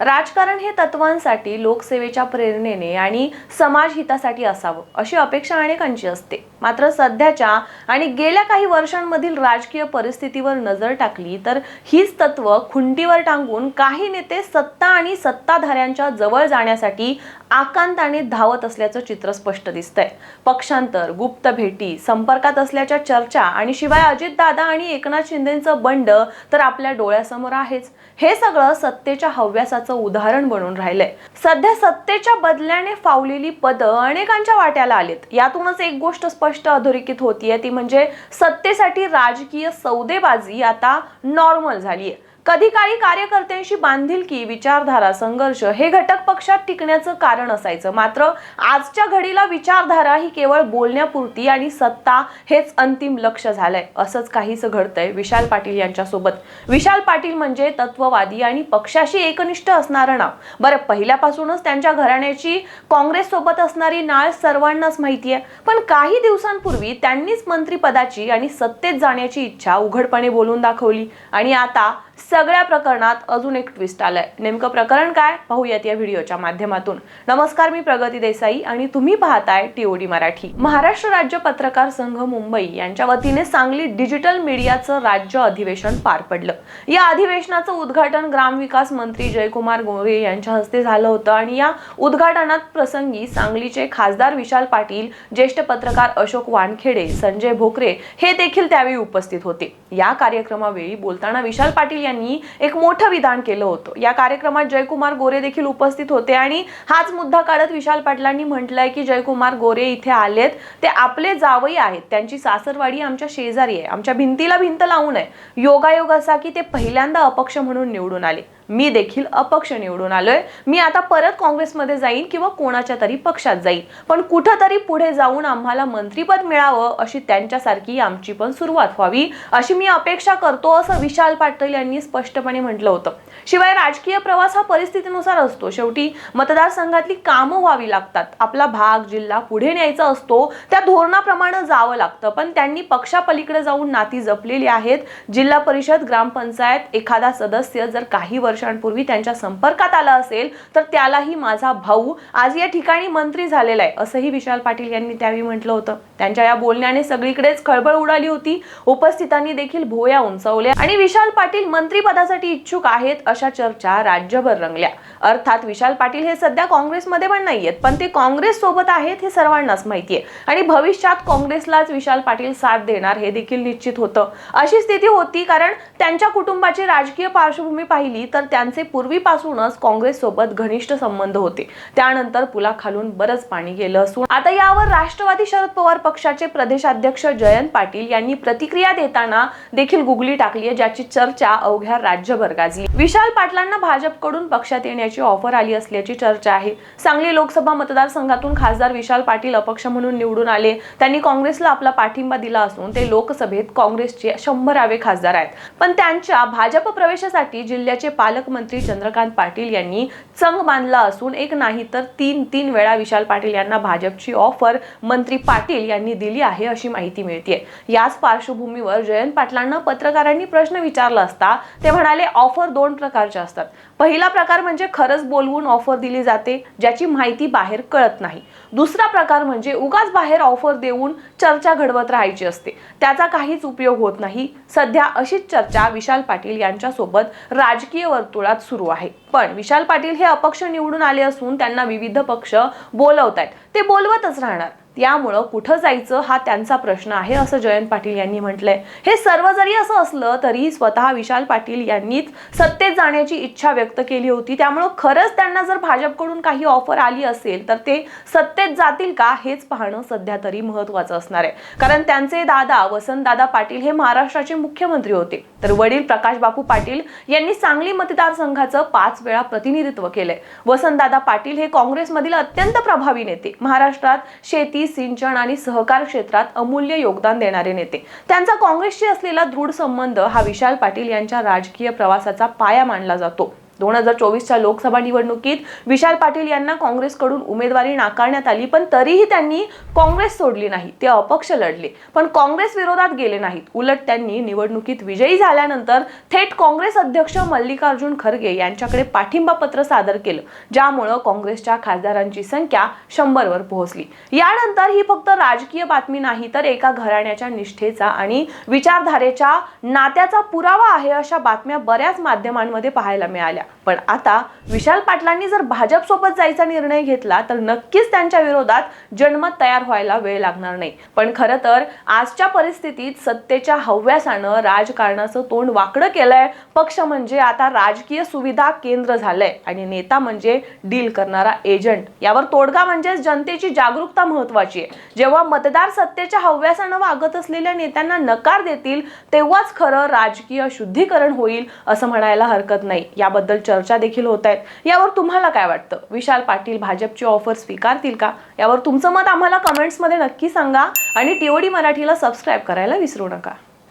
राजकारण हे तत्वांसाठी लोकसेवेच्या प्रेरणेने आणि समाज हितासाठी असावं अशी अपेक्षा अनेकांची असते. मात्र सध्याच्या आणि गेल्या काही वर्षांमधील राजकीय परिस्थितीवर नजर टाकली तर हीच तत्व खुंटीवर टांगून काही नेते सत्ता आणि सत्ताधाऱ्यांच्या जवळ जाण्यासाठी आकांताने धावत असल्याचं चित्र स्पष्ट दिसतंय. पक्षांतर गुप्त भेटी संपर्कात असल्याच्या चर्चा आणि शिवाय अजितदादा आणि एकनाथ शिंदेचं बंड तर आपल्या डोळ्यासमोर आहेच. हे सगळं सत्तेच्या हव्यासाचं उदाहरण बनून राहिलंय. सध्या सत्तेच्या बदल्याने फावलेली पदं अनेकांच्या वाट्याला आलेत. यातूनच एक गोष्ट स्पष्ट अधोरेखित होतीये. ती म्हणजे सत्तेसाठी राजकीय सौदेबाजी आता नॉर्मल झालीय. कधी काळी कार्यकर्त्यांशी बांधिलकी विचारधारा संघर्ष हे घटक पक्षात टिकण्याचं कारण असायचं. मात्र आजच्या घडीला विचारधारा ही केवळ बोलण्यापुरती आणि सत्ता हेच अंतिम लक्ष झालंय. असंच काहीच घडतंय विशाल पाटील यांच्यासोबत. विशाल पाटील म्हणजे तत्ववादी आणि पक्षाशी एकनिष्ठ असणारं नाव. बरं पहिल्यापासूनच त्यांच्या घराण्याची काँग्रेस सोबत असणारी नाळ सर्वांनाच माहिती आहे. पण काही दिवसांपूर्वी त्यांनीच मंत्रिपदाची आणि सत्तेत जाण्याची इच्छा उघडपणे बोलून दाखवली. आणि आता सगळ्या प्रकरणात अजून एक ट्विस्ट आलाय. नेमकं प्रकरण काय? पाहूयात या व्हिडिओच्या माध्यमातून. नमस्कार मी प्रगती देसाई आणि तुम्ही पाहताय टीओडी मराठी. महाराष्ट्र राज्य पत्रकार संघ मुंबई यांच्या वतीने सांगली डिजिटल मीडियाचं राज्य अधिवेशन पार पडलं. या अधिवेशनाचं उद्घाटन ग्रामविकास मंत्री जयकुमार गोरे यांच्या हस्ते झालं होतं आणि या उद्घाटनात प्रसंगी सांगलीचे खासदार विशाल पाटील ज्येष्ठ पत्रकार अशोक वानखेडे संजय भोकरे हे देखील त्यावेळी उपस्थित होते. या कार्यक्रमावेळी बोलताना विशाल पाटील यांनी एक मोठं विधान केलं होतं. या कार्यक्रमात जयकुमार गोरे देखील उपस्थित होते आणि हाच मुद्दा काढत विशाल पाटलांनी म्हटलंय की जयकुमार गोरे इथे आलेत. ते आपले जावई आहेत. त्यांची सासरवाडी आमच्या शेजारी आहे. आमच्या भिंतीला भिंत लावून आहे योगायोग असा की ते पहिल्यांदा अपक्ष म्हणून निवडून आले. मी देखील अपक्ष निवडून आलोय. मी आता परत काँग्रेसमध्ये जाईन किंवा कोणाच्या तरी पक्षात जाईन. पण कुठंतरी पुढे जाऊन आम्हाला मंत्रीपद मिळावं अशी त्यांच्यासारखी आमची पण सुरुवात व्हावी अशी मी अपेक्षा करतो असं विशाल पाटील यांनी स्पष्टपणे म्हटलं होतं. शिवाय राजकीय प्रवास हा परिस्थितीनुसार असतो शेवटी. मतदारसंघातली कामं व्हावी लागतात. आपला भाग जिल्हा पुढे न्यायचा असतो. त्या धोरणाप्रमाणे जावं लागतं. पण त्यांनी पक्षापलीकडे जाऊन नाती जपलेली आहेत. जिल्हा परिषद ग्रामपंचायत एखादा सदस्य जर काही वर्ष वर्षांपूर्वी त्यांच्या संपर्कात आला असेल तर त्यालाही माझा भाऊ आज या ठिकाणी मंत्री झालेला आहे असंही विशाल पाटील यांनी त्यावेळी म्हटलं होतं. त्यांच्या या बोलण्याने सगळीकडेच खळबळ उडाली होती. उपस्थितांनी देखील भोया उंचावल्या आणि विशाल पाटील मंत्रीपदासाठी इच्छुक आहेत अशा चर्चा राज्यभर रंगल्या. अर्थात विशाल पाटील हे सध्या काँग्रेसमध्ये पण नाहीयेत पण ते काँग्रेस सोबत आहेत हे सर्वांनाच माहितीये. आणि भविष्यात काँग्रेसलाच विशाल पाटील साथ देणार हे देखील निश्चित होतं. अशी स्थिती होती कारण त्यांच्या कुटुंबाची राजकीय पार्श्वभूमी पाहिली तर त्यांचे पूर्वीपासूनच काँग्रेस सोबत घनिष्ठ संबंध होते. त्यानंतर पुलाखालून बरंच पाणी गेलं असून आता यावर राष्ट्रवादी शरद पवार पक्षाचे प्रदेशाध्यक्ष जयंत पाटील यांनी प्रतिक्रिया देताना देखील गुगली टाकली आहे ज्याची चर्चा अवघ्या राज्यभर गाजली. विशाल पाटलांना भाजपकडून पक्षात येण्याची ऑफर आली असल्याची चर्चा आहे. सांगली लोकसभा मतदारसंघातून खासदार विशाल पाटील अपक्ष म्हणून निवडून आले. त्यांनी काँग्रेसला आपला पाठिंबा दिला असून ते लोकसभेत काँग्रेसचे शंभरावे खासदार आहेत. पण त्यांच्या भाजप प्रवेशासाठी जिल्ह्याचे पालकमंत्री चंद्रकांत पाटील यांनी चंग बांधला असून एक नाही तर तीन तीन वेळा विशाल पाटील यांना भाजपची ऑफर मंत्री पाटील यांनी दिली आहे अशी माहिती मिळते याच पार्श्वभूमीवर जयंत पाटलांना पत्रकारांनी प्रश्न विचारला असता ते म्हणाले ऑफर दोन प्रकारच्या असतात. पहिला प्रकार म्हणजे खरंच बोलवून ऑफर दिली जाते ज्याची माहिती बाहेर कळत नाही. दुसरा प्रकार म्हणजे उगाच बाहेर ऑफर देऊन चर्चा घडवत राहायची असते. त्याचा काहीच उपयोग होत नाही. सध्या अशीच चर्चा विशाल पाटील यांच्यासोबत राजकीय वर्तुळात सुरू आहे. पण विशाल पाटील हे अपक्ष निवडून आले असून त्यांना विविध पक्ष बोलवत आहेत ते बोलवतच राहणार. त्यामुळं कुठं जायचं हा त्यांचा प्रश्न आहे असं जयंत पाटील यांनी म्हटलंय. हे सर्व जरी असं असलं तरी स्वतः विशाल पाटील यांनीच सत्तेत जाण्याची इच्छा व्यक्त केली होती. त्यामुळं खरंच त्यांना जर भाजपकडून काही ऑफर आली असेल तर ते सत्तेत जातील का हेच पाहणं सध्या तरी महत्वाचं असणार आहे. कारण त्यांचे दादा वसंतदादा पाटील हे महाराष्ट्राचे मुख्यमंत्री होते. तर वडील प्रकाश बापू पाटील यांनी सांगली मतदारसंघाचं पाच वेळा प्रतिनिधित्व केलंय. वसंतदादा पाटील हे काँग्रेसमधील अत्यंत प्रभावी नेते. महाराष्ट्रात शेती सिंचन आणि सहकार क्षेत्रात अमूल्य योगदान देणारे नेते. त्यांचा काँग्रेसशी असलेला दृढ संबंध हा विशाल पाटील यांच्या राजकीय प्रवासाचा पाया मानला जातो. दोन हजार चोवीसच्या लोकसभा निवडणुकीत विशाल पाटील यांना काँग्रेसकडून उमेदवारी नाकारण्यात आली पण तरीही त्यांनी काँग्रेस सोडली नाही. ते अपक्ष लढले पण काँग्रेस विरोधात गेले नाहीत. उलट त्यांनी निवडणुकीत विजयी झाल्यानंतर थेट काँग्रेस अध्यक्ष मल्लिकार्जुन खरगे यांच्याकडे पाठिंबा पत्र सादर केलं ज्यामुळं काँग्रेसच्या खासदारांची संख्या शंभरवर पोहोचली. यानंतर ही फक्त राजकीय बातमी नाही तर एका घराण्याच्या निष्ठेचा आणि विचारधारेच्या नात्याचा पुरावा आहे अशा बातम्या बऱ्याच माध्यमांमध्ये पाहायला मिळाल्या. पण आता विशाल पाटलांनी जर भाजप सोबत जायचा निर्णय घेतला तर नक्कीच त्यांच्या विरोधात जनमत तयार व्हायला वेळ लागणार नाही. पण खरं तर आजच्या परिस्थितीत सत्तेच्या हव्यासानं राजकारणाचं तोंड वाकडं केलंय. पक्ष म्हणजे आता राजकीय सुविधा केंद्र झालंय आणि नेता म्हणजे डील करणारा एजंट. यावर तोडगा म्हणजेच जनतेची जागरूकता महत्वाची आहे. जेव्हा मतदार सत्तेच्या हव्यासानं वागत असलेल्या नेत्यांना नकार देतील तेव्हाच खरं राजकीय शुद्धीकरण होईल असं म्हणायला हरकत नाही. याबद्दल याबद्दल चर्चा देखील होत आहेत. यावर तुम्हाला काय वाटतं? विशाल पाटील भाजपची ऑफर स्वीकारतील का? यावर तुमचं मत आम्हाला कमेंट्समध्ये नक्की सांगा आणि टीओडी मराठीला सबस्क्राईब करायला विसरू नका.